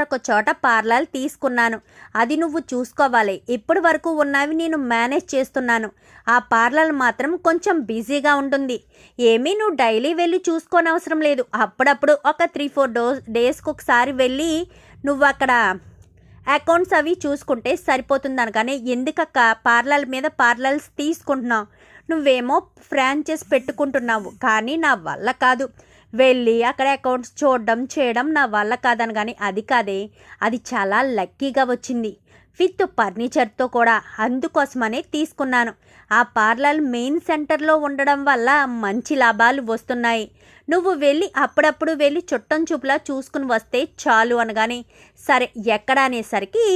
ఒక చోట పార్లర్ తీసుకున్నాను. అది నువ్వు చూసుకోవాలి. ఇప్పటి వరకు ఉన్నవి నేను మేనేజ్ చేస్తున్నాను. ఆ పార్లర్ మాత్రం కొంచెం బిజీగా ఉంటుంది. ఏమీ నువ్వు డైలీ వెళ్ళి చూసుకోనవసరం లేదు. అప్పుడప్పుడు ఒక త్రీ ఫోర్ డో డేస్కి ఒకసారి వెళ్ళి నువ్వు అక్కడ అకౌంట్స్ అవి చూసుకుంటే సరిపోతుంది అనగానే ఎందుకక్క పార్లర్ మీద పార్లర్స్ తీసుకుంటున్నావు? నువ్వేమో ఫ్రాంచైజ్ పెట్టుకుంటున్నావు. కానీ నా వల్ల కాదు. వెళ్ళి అక్కడ అకౌంట్స్ చూడడం చేయడం నా వల్ల కాదని కానీ అది కాదే. అది చాలా లక్కీగా వచ్చింది. విత్ ఫర్నిచర్తో కూడా అందుకోసమనే తీసుకున్నాను. ఆ పార్లర్ మెయిన్ సెంటర్లో ఉండడం వల్ల మంచి లాభాలు వస్తున్నాయి. నువ్వు వెళ్ళి అప్పుడప్పుడు వెళ్ళి చుట్టం చూపులా చూసుకుని వస్తే చాలు అనగానే సరే ఎక్కడ అనేసరికి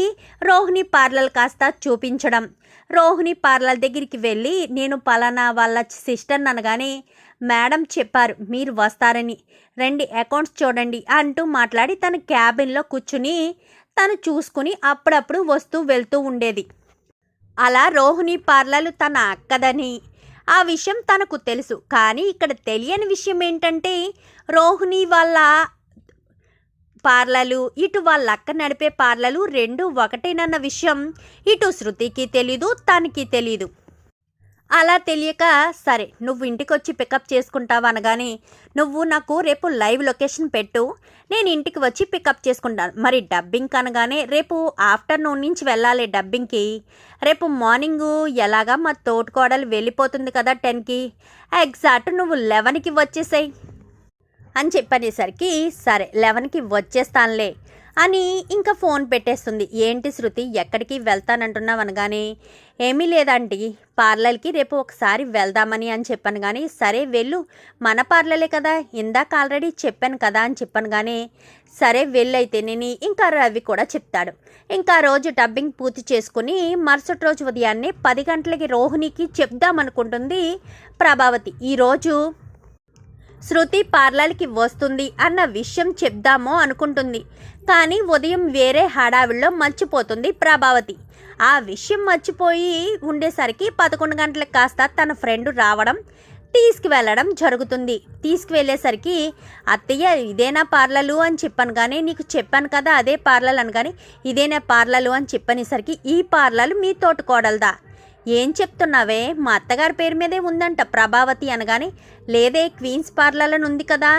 రోహిణి పార్లర్ కాస్త చూపించడం. రోహిణి పార్లర్ దగ్గరికి వెళ్ళి నేను పలానా వాళ్ళ సిస్టర్ని అనగానే మేడం చెప్పారు మీరు వస్తారని. రండి అకౌంట్స్ చూడండి అంటూ మాట్లాడి తన క్యాబిన్లో కూర్చుని తను చూసుకుని అప్పుడప్పుడు వస్తూ వెళ్తూ ఉండేది. అలా రోహిణి పార్లలు తన అక్కదని ఆ విషయం తనకు తెలుసు. కానీ ఇక్కడ తెలియని విషయం ఏంటంటే రోహిణి వాళ్ళ పార్లలు ఇటు వాళ్ళ అక్క నడిపే పార్లలు రెండు ఒకటేనన్న విషయం ఇటు శృతికి తెలీదు తనకి తెలీదు. అలా తెలియక సరే నువ్వు ఇంటికి వచ్చి పికప్ చేసుకుంటావు అనగానే నువ్వు నాకు రేపు లైవ్ లొకేషన్ పెట్టు నేను ఇంటికి వచ్చి పికప్ చేసుకుంటాను. మరి డబ్బింగ్ అనగానే రేపు ఆఫ్టర్నూన్ నుంచి వెళ్ళాలి డబ్బింగ్కి. రేపు మార్నింగ్ ఎలాగా మా తోటికోడలు వెళ్ళిపోతుంది కదా టెన్కి. ఎగ్జాక్ట్ నువ్వు లెవెన్కి వచ్చేసాయి. అని చెప్పనేసరికి సరే లెవెన్కి వచ్చేస్తానులే. అని ఇంకా ఫోన్ పెట్టేస్తుంది. ఏంటి శృతి ఎక్కడికి వెళ్తానంటున్నావు అనగానే ఏమీ లేదండి. పార్లర్కి రేపు ఒకసారి వెళ్దామని అని చెప్పాను కానీ సరే వెళ్ళు. మన పార్లరే కదా. ఇందాక ఆల్రెడీ చెప్పాను కదా అని చెప్పాను కానీ సరే వెళ్ళైతే నేను ఇంకా రవి కూడా చెప్తాడు. ఇంకా రోజు డబ్బింగ్ పూర్తి చేసుకుని మరుసటి రోజు ఉదయాన్నే పది గంటలకి రోహిణికి చెప్దామనుకుంటుంది ప్రభావతి. ఈరోజు శృతి పార్లర్కి వస్తుంది అన్న విషయం చెప్దామో అనుకుంటుంది. కానీ ఉదయం వేరే హడావిడిలో మర్చిపోతుంది ప్రభావతి. ఆ విషయం మర్చిపోయి ఉండేసరికి పదకొండు గంటలకు కాస్త తన ఫ్రెండ్ రావడం తీసుకువెళ్ళడం జరుగుతుంది. తీసుకువెళ్ళేసరికి అత్తయ్య ఇదేనా పార్లలు అని చెప్పాను కానీ నీకు చెప్పాను కదా అదే పార్లర్ అని కానీ ఇదేనా పార్లలు అని చెప్పనేసరికి ఈ పార్లలు మీ తోటకోడలదా? ఏం చెప్తున్నావే? మా అత్తగారి పేరు మీదే ఉందంట ప్రభావతి అనగానే. లేదే క్వీన్స్ పార్లర్ అని ఉంది కదా.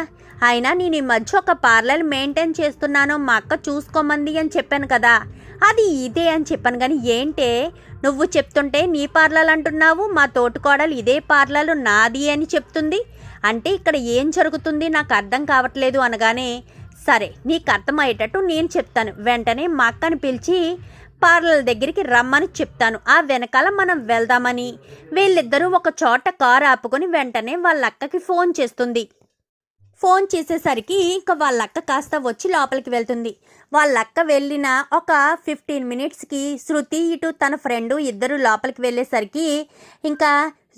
అయినా నేను ఈ మధ్య ఒక పార్లర్ మెయింటైన్ చేస్తున్నాను మా అక్క చూసుకోమంది అని చెప్పాను కదా. అది ఇదే అని చెప్పాను కానీ ఏంటే? నువ్వు చెప్తుంటే నీ పార్లర్ అంటున్నావు మా తోటికోడలు ఇదే పార్లర్ నాది అని చెప్తుంది. అంటే ఇక్కడ ఏం జరుగుతుంది నాకు అర్థం కావట్లేదు అనగానే సరే నీకు అర్థమయ్యేటట్టు నేను చెప్తాను. వెంటనే మా అక్కని పిలిచి పార్లర్ దగ్గరికి రమ్మని చెప్తాను. ఆ వెనకాల మనం వెళ్దామని. వీళ్ళిద్దరూ ఒక చోట కారు ఆపుకొని వెంటనే వాళ్ళ అక్కకి ఫోన్ చేస్తుంది. ఫోన్ చేసేసరికి ఇంకా వాళ్ళ అక్క కాస్త వచ్చి లోపలికి వెళ్తుంది. వాళ్ళ అక్క వెళ్ళిన ఒక ఫిఫ్టీన్ మినిట్స్కి శృతి ఇటు తన ఫ్రెండు ఇద్దరు లోపలికి వెళ్ళేసరికి ఇంకా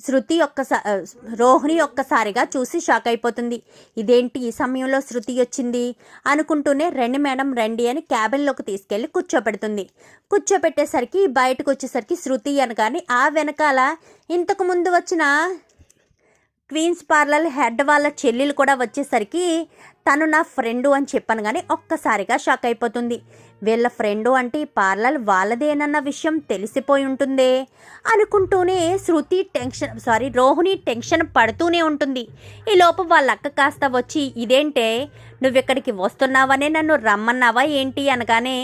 శృతి ఒక్కసా రోహిణి ఒక్కసారిగా చూసి షాక్ అయిపోతుంది. ఇదేంటి ఈ సమయంలో శృతి వచ్చింది? అనుకుంటూనే రండి మేడం రండి అని క్యాబిన్లోకి తీసుకెళ్ళి కూర్చోపెడుతుంది కూర్చోపెట్టేసరికి బయటకు వచ్చేసరికి శృతి అనగానే ఆ వెనకాల ఇంతకు ముందు వచ్చిన క్వీన్స్ పార్లర్ హెడ్ వాళ్ళ చెల్లెలు కూడా వచ్చేసరికి తను నా ఫ్రెండు అని చెప్పాను కానీ ఒక్కసారిగా షాక్ అయిపోతుంది. వీళ్ళ ఫ్రెండు అంటే ఈ పార్లర్ వాళ్ళదేనన్న విషయం తెలిసిపోయి ఉంటుందే అనుకుంటూనే Shruti tension sorry Rohini tension పడుతూనే ఉంటుంది. ఈ లోపు వాళ్ళ అక్క కాస్త వచ్చి ఇదేంటే? నువ్వు ఇక్కడికి వస్తున్నావనే నన్ను రమ్మన్నావా ఏంటి? అనగానే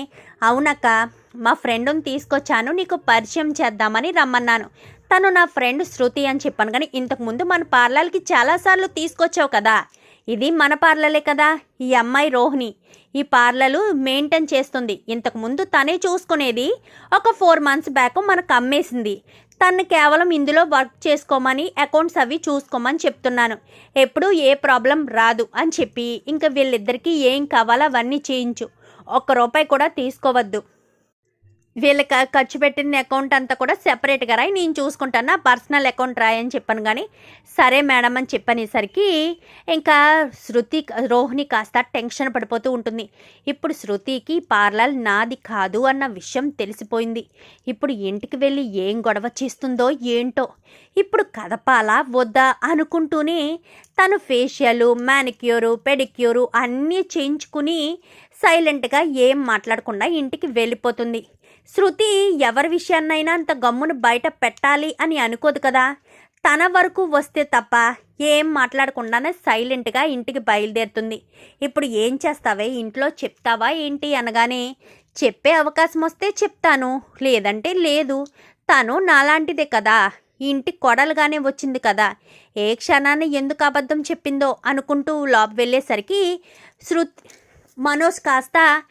అవునక్క. మా ఫ్రెండ్ని తీసుకొచ్చాను నీకు పరిచయం చేద్దామని రమ్మన్నాను. తను నా ఫ్రెండ్ శృతి అని చెప్పాను కానీ ఇంతకుముందు మన పార్లర్కి చాలాసార్లు తీసుకొచ్చావు కదా. ఇది మన పార్లలే కదా ఈ అమ్మాయి రోహిణి. ఈ పార్లలు మెయింటైన్ చేస్తుంది. ఇంతకుముందు తనే చూసుకునేది ఒక ఫోర్ మంత్స్ బ్యాక్ మనకు అమ్మేసింది. తను కేవలం ఇందులో వర్క్ చేసుకోమని అకౌంట్స్ అవి చూసుకోమని చెప్తున్నాను. ఎప్పుడు ఏ ప్రాబ్లం రాదు అని చెప్పి ఇంకా వీళ్ళిద్దరికీ ఏం కావాలో అవన్నీ చేయించు. ఒక్క రూపాయి కూడా తీసుకోవద్దు. వీళ్ళకి ఖర్చు పెట్టిన అకౌంట్ అంతా కూడా సెపరేట్గా రాయి. నేను చూసుకుంటాను నా పర్సనల్ అకౌంట్ రాయి అని చెప్పాను కానీ సరే మేడం అని చెప్పనేసరికి ఇంకా శృతి రోహిణి కాస్త టెన్షన్ పడిపోతూ ఉంటుంది. ఇప్పుడు శృతికి పార్లర్ నాది కాదు అన్న విషయం తెలిసిపోయింది. ఇప్పుడు ఇంటికి వెళ్ళి ఏం గొడవ చేస్తుందో ఏంటో. ఇప్పుడు కదపాలా వద్దా అనుకుంటూనే తను ఫేషియలు మ్యానిక్యూరు పెడిక్యూరు అన్నీ చేయించుకుని సైలెంట్గా ఏం మాట్లాడకుండా ఇంటికి వెళ్ళిపోతుంది. శృతి ఎవరి విషయాన్నైనా అంత గమ్మును బయట పెట్టాలి అని అనుకోదు కదా. తన వరకు వస్తే తప్ప ఏం మాట్లాడకుండానే సైలెంట్గా ఇంటికి బయలుదేరుతుంది. ఇప్పుడు ఏం చేస్తావే? ఇంట్లో చెప్తావా ఏంటి అనగానే చెప్పే అవకాశం వస్తే చెప్తాను లేదంటే లేదు. తను నాలాంటిదే కదా. ఇంటి కొడలుగానే వచ్చింది కదా. ఏ క్షణాన్ని ఎందుకు అబద్ధం చెప్పిందో అనుకుంటూ లోపు వెళ్ళేసరికి శృతి మనోజ్ కాస్త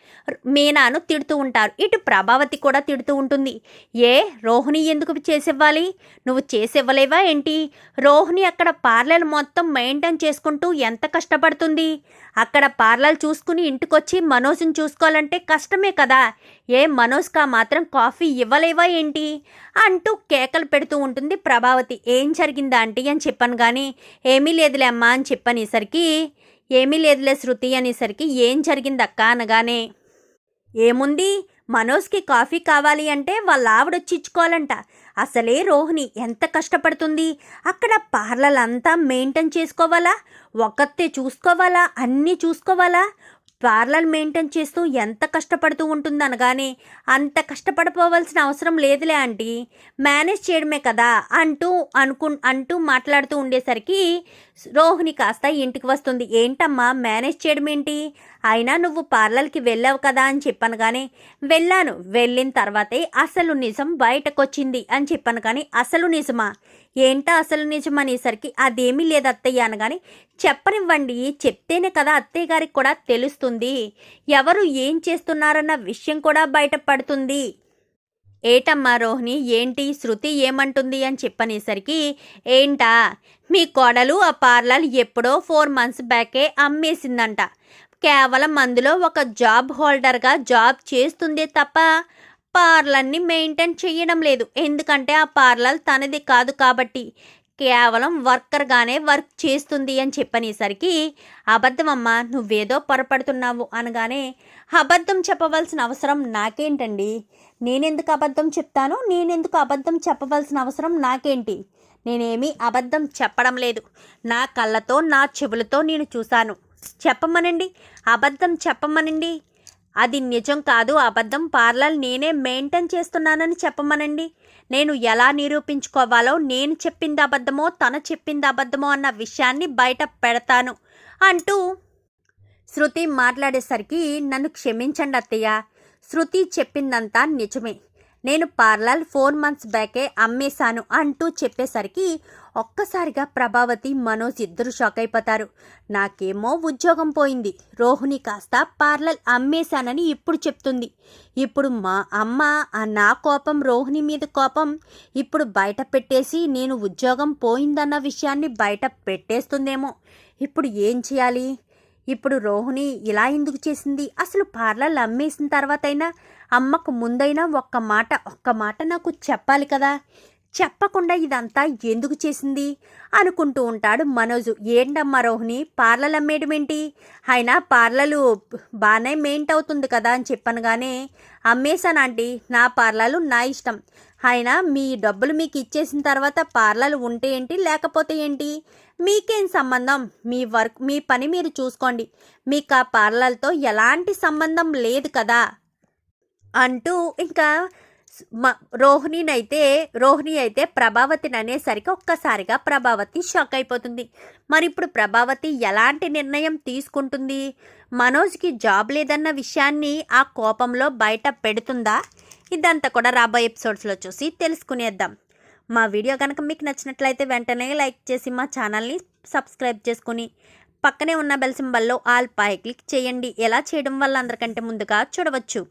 మీనాను తిడుతూ ఉంటారు. ఇటు ప్రభావతి కూడా తిడుతూ ఉంటుంది. ఏ రోహిణి ఎందుకు చేసివ్వాలి? నువ్వు చేసివ్వలేవా ఏంటి? రోహిణి అక్కడ పార్లర్ మొత్తం మెయింటైన్ చేసుకుంటూ ఎంత కష్టపడుతుంది? అక్కడ పార్లర్ చూసుకుని ఇంటికొచ్చి మనోజ్ని చూసుకోవాలంటే కష్టమే కదా. ఏ మనోజ్కా మాత్రం కాఫీ ఇవ్వలేవా ఏంటి? అంటూ కేకలు పెడుతూ ఉంటుంది ప్రభావతి. ఏం జరిగిందా ఆంటీ అని చెప్పాను కానీ ఏమీ లేదులే అమ్మా అని చెప్పనేసరికి ఏమీ లేదులే శృతి అనేసరికి ఏం జరిగింది అక్క అనగానే ఏముంది? మనోజ్కి కాఫీ కావాలి అంటే వాళ్ళ ఆవిడొచ్చి ఇచ్చుకోవాలంట అసలే రోహిణి ఎంత కష్టపడుతుంది? అక్కడ పార్లర్ అంతా మెయింటైన్ చేసుకోవాలా? ఒక్కతే చూసుకోవాలా? అన్నీ చూసుకోవాలా? పార్లర్ మెయింటైన్ చేస్తూ ఎంత కష్టపడుతూ ఉంటుంది అనగానే అంత కష్టపడిపోవాల్సిన అవసరం లేదులే ఆంటీ. మేనేజ్ చేయడమే కదా అంటూ అనుకు అంటూ మాట్లాడుతూ ఉండేసరికి రోహిణి కాస్త ఇంటికి వస్తుంది. ఏంటమ్మా మేనేజ్ చేయడం ఏంటి అయినా నువ్వు పార్లర్కి వెళ్ళావు కదా అని చెప్పాను కానీ వెళ్ళాను. వెళ్ళిన తర్వాతే అసలు నిజం బయటకొచ్చింది అని చెప్పాను కానీ అసలు నిజమా? ఏంటో అసలు నిజం అనేసరికి అదేమీ లేదు అత్తయ్య అనగాని చెప్పనివ్వండి చెప్తేనే కదా అత్తయ్య గారికి కూడా తెలుస్తుంది. ఎవరు ఏం చేస్తున్నారన్న విషయం కూడా బయటపడుతుంది. ఏటమ్మా రోహిణి ఏంటి? శృతి ఏమంటుంది? అని చెప్పనేసరికి ఏంటా? మీ కోడలు ఆ పార్లర్ ఎప్పుడో ఫోర్ మంత్స్ బ్యాకే అమ్మేసిందంట. కేవలం అందులో ఒక జాబ్ హోల్డర్గా జాబ్ చేస్తుందే తప్ప పార్లర్ని మెయింటైన్ చేయడం లేదు. ఎందుకంటే ఆ పార్లర్ తనది కాదు కాబట్టి కేవలం వర్కర్గానే వర్క్ చేస్తుంది అని చెప్పనేసరికి అబద్ధమమ్మా నువ్వేదో పొరపడుతున్నావు అనగానే అబద్ధం చెప్పవలసిన అవసరం నాకేంటండి? నేనెందుకు అబద్ధం చెప్తాను? నేనెందుకు అబద్ధం చెప్పవలసిన అవసరం నాకేంటి? నేనేమీ అబద్ధం చెప్పడం లేదు. నా కళ్ళతో నా చెవులతో నేను చూశాను. చెప్పమనండి. అబద్ధం చెప్పమనండి. అది నిజం కాదు అబద్ధం. పార్లర్ నేనే మెయింటైన్ చేస్తున్నానని చెప్పమనండి. నేను ఎలా నిరూపించుకోవాలో నేను చెప్పింది అబద్ధమో తను చెప్పింది అబద్ధమో అన్న విషయాన్ని బయట పెడతాను అంటూ శృతి మాట్లాడేసరికి నన్ను క్షమించండి అత్తయ్య. శృతి చెప్పిందంతా నిజమే. నేను పార్లర్ ఫోర్ మంత్స్ బ్యాకే అమ్మేశాను అంటూ చెప్పేసరికి ఒక్కసారిగా ప్రభావతి మనోజ్ ఇద్దరు షాక్ అయిపోతారు. నాకేమో ఉద్యోగం పోయింది. రోహిణి కాస్త పార్లర్ అమ్మేశానని ఇప్పుడు చెప్తుంది. ఇప్పుడు మా అమ్మ నా కోపం రోహిణి మీద కోపం ఇప్పుడు బయట పెట్టేసి నేను ఉద్యోగం పోయిందన్న విషయాన్ని బయట పెట్టేస్తుందేమో. ఇప్పుడు ఏం చేయాలి? ఇప్పుడు రోహిణి ఇలా ఎందుకు చేసింది? అసలు పార్లర్లు అమ్మేసిన తర్వాతైనా అమ్మకు ముందైనా ఒక్క మాట ఒక్క మాట నాకు చెప్పాలి కదా? చెప్పకుండా ఇదంతా ఎందుకు చేసింది? అనుకుంటూ ఉంటాడు మనోజు. ఏంటమ్మా రోహిణి? పార్లర్ అమ్మేయడమేంటి? అయినా పార్లర్లు బాగానే మెయింట్ అవుతుంది కదా అని చెప్పాను కానీ అమ్మేశానంటీ నా పార్లర్లు నా ఇష్టం. అయినా మీ డబ్బులు మీకు ఇచ్చేసిన తర్వాత పార్లర్లు ఉంటే ఏంటి లేకపోతే ఏంటి? మీకేం సంబంధం? మీ వర్క్ మీ పని మీరు చూసుకోండి. మీకు ఆ పార్లర్తో ఎలాంటి సంబంధం లేదు కదా? అంటూ ఇంకా రోహిణినైతే రోహిణి అయితే ప్రభావతిని అనేసరికి ఒక్కసారిగా ప్రభావతి షాక్ అయిపోతుంది మరి ఇప్పుడు ప్రభావతి ఎలాంటి నిర్ణయం తీసుకుంటుంది? మనోజ్కి జాబ్ లేదన్న విషయాన్ని ఆ కోపంలో బయట పెడుతుందా? ఇదంతా కూడా రాబోయే ఎపిసోడ్స్లో చూసి తెలుసుకునేద్దాం. మా వీడియో కనుక మీకు నచ్చినట్లయితే వెంటనే లైక్ చేసి మా ఛానల్ని సబ్స్క్రైబ్ చేసుకుని పక్కనే ఉన్న బెల్ సింబల్లో ఆల్ పై క్లిక్ చేయండి. ఎలా చేయడం వల్ల అందరికంటే ముందుగా చూడవచ్చు.